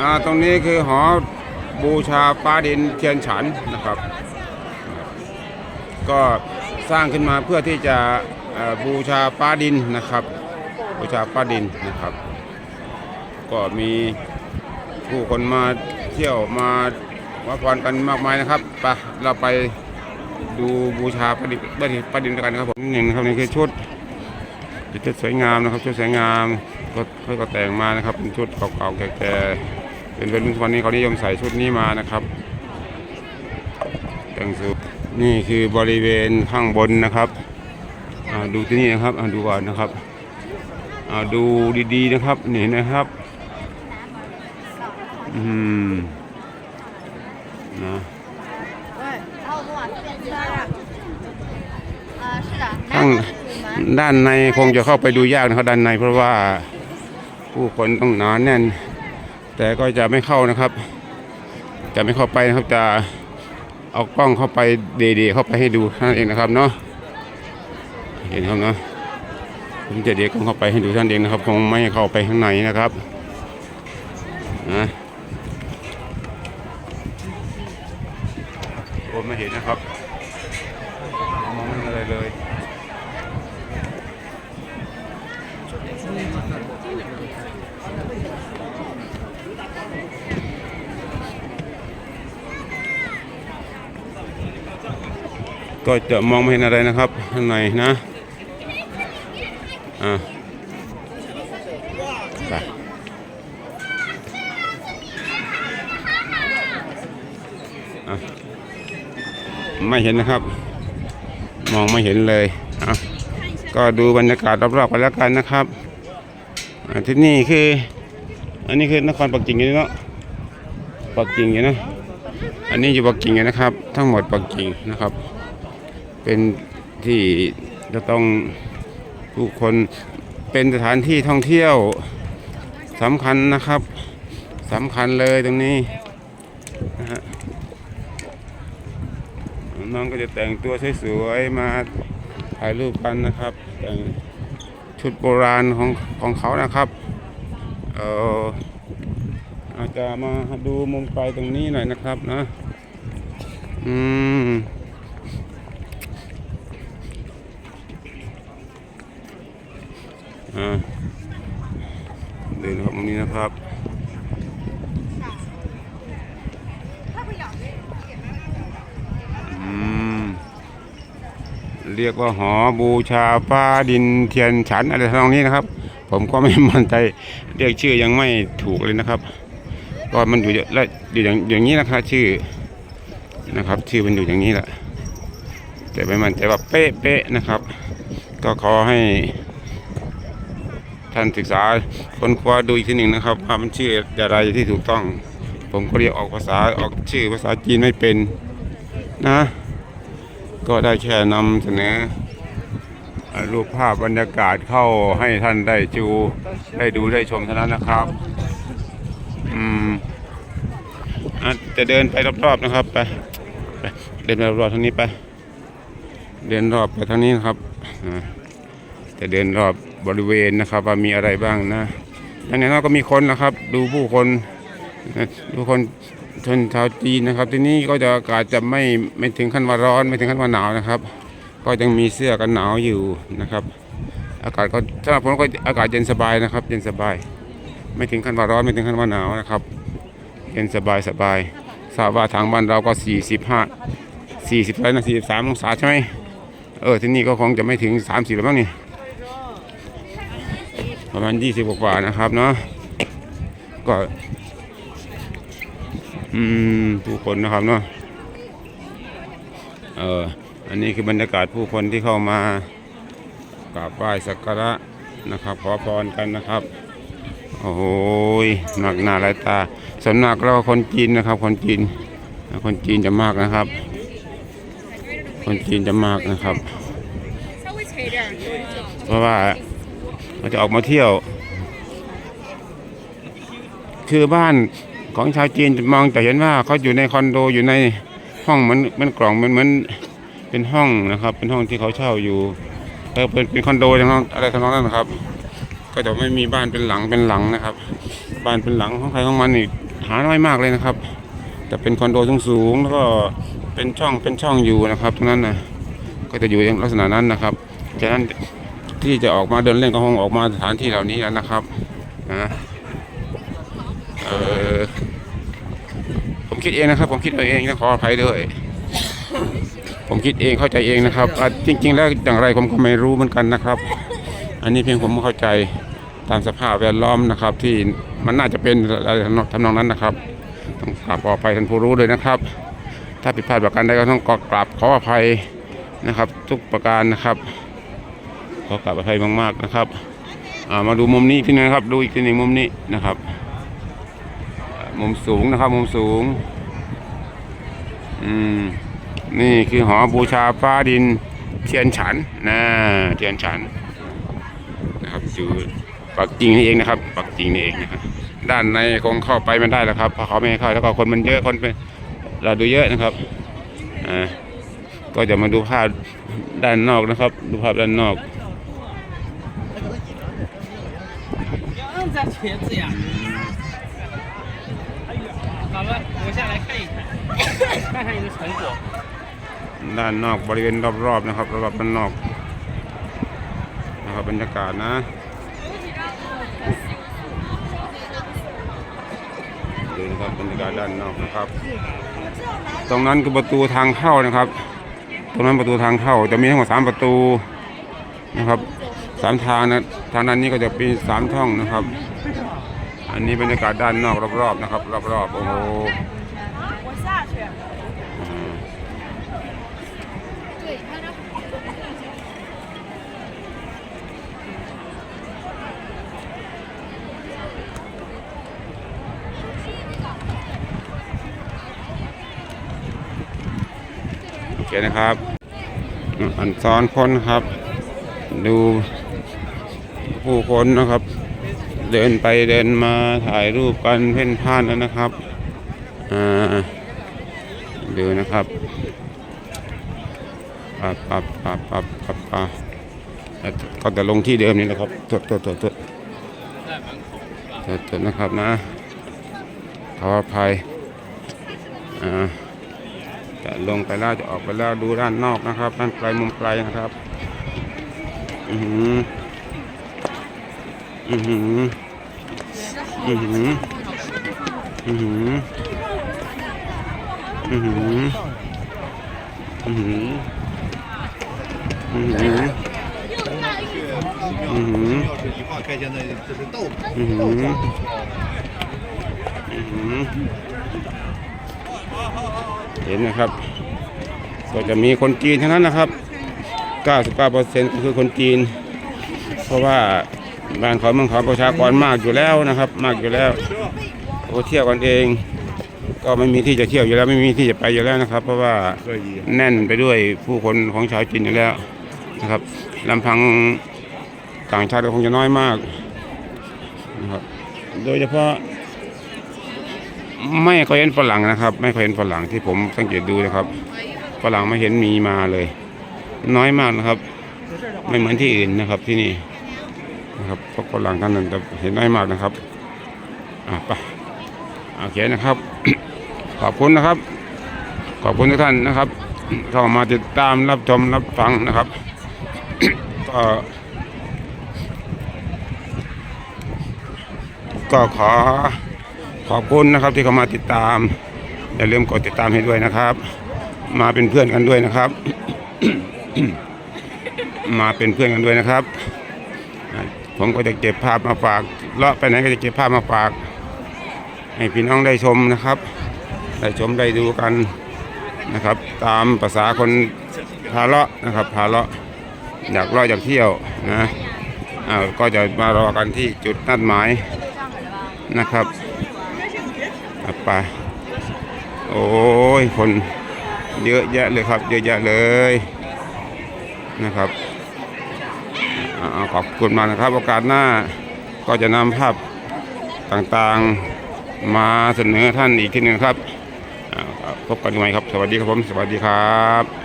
อ่าตรงนี้คือหอบูชาฟ้าดินเทียนฉันนะครับ ก็สร้างขึ้นมาเพื่อที่จะบูชาฟ้าดินนะครับ บูชาฟ้าดินนะครับ ก็มีผู้คนมาเที่ยวมาวัดพรกันมากมายนะครับไปเราไปดูบูชาฟ้าดินฟ้าดินด้วยกันนะครับผมนี่หนึ่งนะครับนี่คือชุดชุดสวยงามนะครับชุดสวยงามก็ค่อยก็แต่งมานะครับเป็นชุดเก่าๆแก่ๆ เป็นวัยรุ่นทุกวันนี้เขานิยมใส่ชุดนี้มานะครับแต่งสุดนี่คือบริเวณข้างบนนะครับดูที่นี่นะครับดูก่อนนะครับดูดีๆนะครับนี่นะครับอืมนะข้างด้านในคงจะเข้าไปดูยากนะครับด้านในเพราะว่าผู้คนต้องหนาแน่น แต่ก็จะไม่เข้านะครับ จะไม่เข้าไปนะครับจะเอากล้องเข้าไปเดๆเข้าไปให้ดูท่านั้นเองนะครับเนาะเห็นครับเนาะผมจะเด็กล้องเข้าไปให้ดูท่านเองนะครับคงไม่ให้เข้าไปข้างในนะครับนะผมไม่เห็นนะครับมองไม่เห็นอะไรเลย ก็จะมองไม่เห็นอะไรนะครับข้างในนะอ่าไปอะไม่เห็นนะครับ มองไม่เห็นเลยอะก็ดูบรรยากาศรอบๆกันแล้วกันนะครับอะที่นี่คือ อันนี้คือนครปักกิ่งอยู่เนาะปักกิ่งอยู่นะ อันนี้อยู่ปักกิ่งอยู่นะครับ ทั้งหมดปักกิ่งนะครับ เป็นที่จะต้องผู้คนเป็นสถานที่ท่องเที่ยวสำคัญนะครับสำคัญเลยตรงนี้นะฮะน้องก็จะแต่งตัวสวยๆมาถ่ายรูปกันนะครับ แต่งชุดโบราณของของเขานะครับเอออาจจะมาดูมุมไกลตรงนี้หน่อยนะครับนะอืม อ่าเดินครับตรงนี้นะครับอืมเรียกว่าหอบูชาฟ้าดินเทียนฉันอะไรทำนองนี้นะครับ ผมก็ไม่มั่นใจเรียกชื่อยังไม่ถูกเลยนะครับก็มันอยู่และอยู่อย่างอย่างนี้นะครับชื่อนะครับ ชื่อมันอยู่อย่างนี้แหละแต่ไม่มั่นใจว่าเป๊ะเป๊ะๆนะครับ ก็ขอให้ ท่านศึกษาค้นคว้าดูอีกทีหนึ่งนะครับว่ามันชื่ออะไรที่ถูกต้อง ผมก็เรียกออกภาษาออกชื่อภาษาจีนไม่เป็นนะ ก็ได้แค่นำเสนอเอ่อรูปภาพบรรยากาศเข้าให้ท่านได้จูได้ดูได้ชมเท่านั้นนะครับ อืมอะจะเดินไปรอบๆนะครับไปไปเดินไปรอบๆทางนี้ไป เดินรอบไปทางนี้นะครับจะเดินรอบ บริเวณนะครับ ว่ามีอะไรบ้างนะดังนั้นก็มีคนนะครับ ดูผู้คนดูคนชนชาวจีนนะครับ ที่นี่ก็จะอากาศจะไม่ไม่ถึงขั้นว่าร้อนไม่ถึงขั้นว่าหนาวนะครับ ก็ยังมีเสื้อกันหนาวอยู่นะครับ อากาศก็สำหรับผมก็อากาศเย็นสบายนะครับ เย็นสบาย ไม่ถึงขั้นว่าร้อนไม่ถึงขั้นว่าหนาวนะครับ เย็นสบายสบายทราบว่าทางบ้านเราก็ 45 40อะไรนะ43องศาใช่ไหมเออที่นี่ก็คงจะไม่ถึง 30แล้วมั้งนี่ ประมาณยี่สิบกว่านะครับเนาะก็ อืมผู้คนนะครับเนาะเอออันนี้คือบรรยากาศผู้คนที่เข้ามากราบไหว้สักการะนะครับ ขอพรกันนะครับ โอ้โหหนักหนาหลายตาส่วนมากเราคนจีนนะครับ คนจีน คนจีนจะมากนะครับ คนจีนจะมากนะครับ เพราะว่า จะออกมาเที่ยว คือบ้านของชาวจีนมองจะเห็นว่าเขาอยู่ในคอนโดอยู่ในห้องเหมือนเหมันกล่องเหมันเหมือนเป็นห้องนะครับ เป็นห้องที่เขาเช่าอยู่เออเป็นเป็นคอนโดอย่างอะไรทำนองนั้นนะครับ ก็จะไม่มีบ้านเป็นหลังเป็นหลังนะครับ บ้านเป็นหลังของใครของมันอีกหาน้อยมากเลยนะครับ แต่เป็นคอนโดสูงๆแล้วก็เป็นช่องเป็นช่องอยู่นะครับตรงนั้นนะก็จะอยู่ในลักษณะนั้นนะครับฉะนั้น ที่จะออกมาเดินเล่นก็คงออกมาสถานที่เหล่านี้แล้วนะครับนะเออผมคิดเองนะครับ ผมคิดเอาเองนะขออภัยด้วย ผมคิดเองเข้าใจเองนะครับจริง ๆ แล้วอย่างไรผมก็ไม่รู้เหมือนกันนะครับ อันนี้เพียงผมเข้าใจตามสภาพแวดล้อมนะครับ ที่มันน่าจะเป็นอะไรทำนองนั้นนะครับต้องกราบขออภัยท่านผู้รู้เลยนะครับ ถ้าผิดพลาดประการใดก็ต้องกราบขออภัยนะครับ ทุกประการนะครับ ขอกราบอภัยมากๆนะครับมาดูมุมนี้อีกทีนึงนะครับ ดูอีกทีหนึ่งมุมนี้นะครับ มุมสูงนะครับมุมสูงอืมนี่คือหอบูชาฟ้าดินเทียนฉันนะเทียนฉันนะครับอยู่ปักกิ่งนี่เองนะครับ ปักกิ่งนี่เองนะครับด้านในคงเข้าไปไม่ได้แล้วครับเพราะเขาไม่ให้เข้าแล้วก็คนมันเยอะคนเป็นเราดูเยอะนะครับอ่าก็จะมาดูภาพด้านนอกนะครับ ดูภาพด้านนอก 嗯，在茄子呀。好了，我下来看一看，看看你的成果。 ด้านนอกบริเวณรอบๆนะครับรอบๆด้านนอกนะครับบรรยากาศนะดูนะครับบรรยากาศด้านนอกนะครับ ตรงนั้นคือประตูทางเข้านะครับ ตรงนั้นประตูทางเข้าจะมีทั้งหมดสามประตูนะครับ สามทางนะทางนั้นนี้ก็จะมีสามช่องนะครับ อันนี้บรรยากาศด้านนอกรอบๆนะครับ รอบๆโอ้โหโอเคนะครับ อันซ้อนคนครับ ดู ผู้คนนะครับ เดินไปเดินมาถ่ายรูปกันเพ่นพ่านแล้วนะครับอ่าดูนะครับปับปับปับปับปับปับก็จะลงที่เดิมนี่นะครับตรวจตรวจตรวจตรวจตรวจนะครับนะขออภัยอ่าจะลงไปแล้วจะออกไปแล้วดูด้านนอกนะครับด้านไกลมุมไกลนะครับ อือ ออือหืออือหืออือหืออือหืออือหืออือหืออือหือ 要是一化开现在这是豆腐， อือหืออือหือเห็นนะครับ ก็จะมีคนจีนทั้งนั้นนะครับ 99%ก็คือคนจีน เพราะว่า บ้านเขาเมืองเขาประชากรมากอยู่แล้วนะครับ มากอยู่แล้วโอ้เที่ยวกันเอง ก็ไม่มีที่จะเที่ยวอยู่แล้วไม่มีที่จะไปอยู่แล้วนะครับ เพราะว่า。แน่นไปด้วยผู้คนของชาวจีนอยู่แล้วนะครับลำพังต่างชาติคงจะน้อยมากนะครับโดยเฉพาะไม่เคยเห็นฝรั่งนะครับ ไม่เคยเห็นฝรั่งที่ผมสังเกตดูนะครับฝรั่งไม่เห็นมีมาเลย น้อยมากนะครับ ไม่เหมือนที่อื่นนะครับที่นี่ นะครับพวกฝรั่งกันนั้นจะเห็นน้อยมากนะครับอะไปโอเคนะครับ ขอบคุณนะครับ ขอบคุณทุกท่านนะครับเข้ามาติดตามรับชมรับฟังนะครับก็ก็ขอขอบคุณนะครับที่เข้ามาติดตาม อย่าลืมกดติดตามให้ด้วยนะครับ มาเป็นเพื่อนกันด้วยนะครับ มาเป็นเพื่อนกันด้วยนะครับ ผมก็จะเก็บภาพมาฝากเลาะไปไหนก็จะเก็บภาพมาฝาก ให้พี่น้องได้ชมนะครับ ได้ชมได้ดูกันนะครับ ตามภาษาคนพาเลาะนะครับพาเลาะอยากเลาะอยากเที่ยวนะอ่าก็จะมารอกันที่จุดนัดหมายนะครับไปโอ้ยคนเยอะแยะเลยครับ เยอะแยะเลยนะครับ ขอบคุณมากนะครับ โอกาสหน้าก็จะนำภาพต่างๆมาเสนอท่านอีกทีหนึงครับพบกันใหม่ครับ สวัสดีครับผม สวัสดีครับ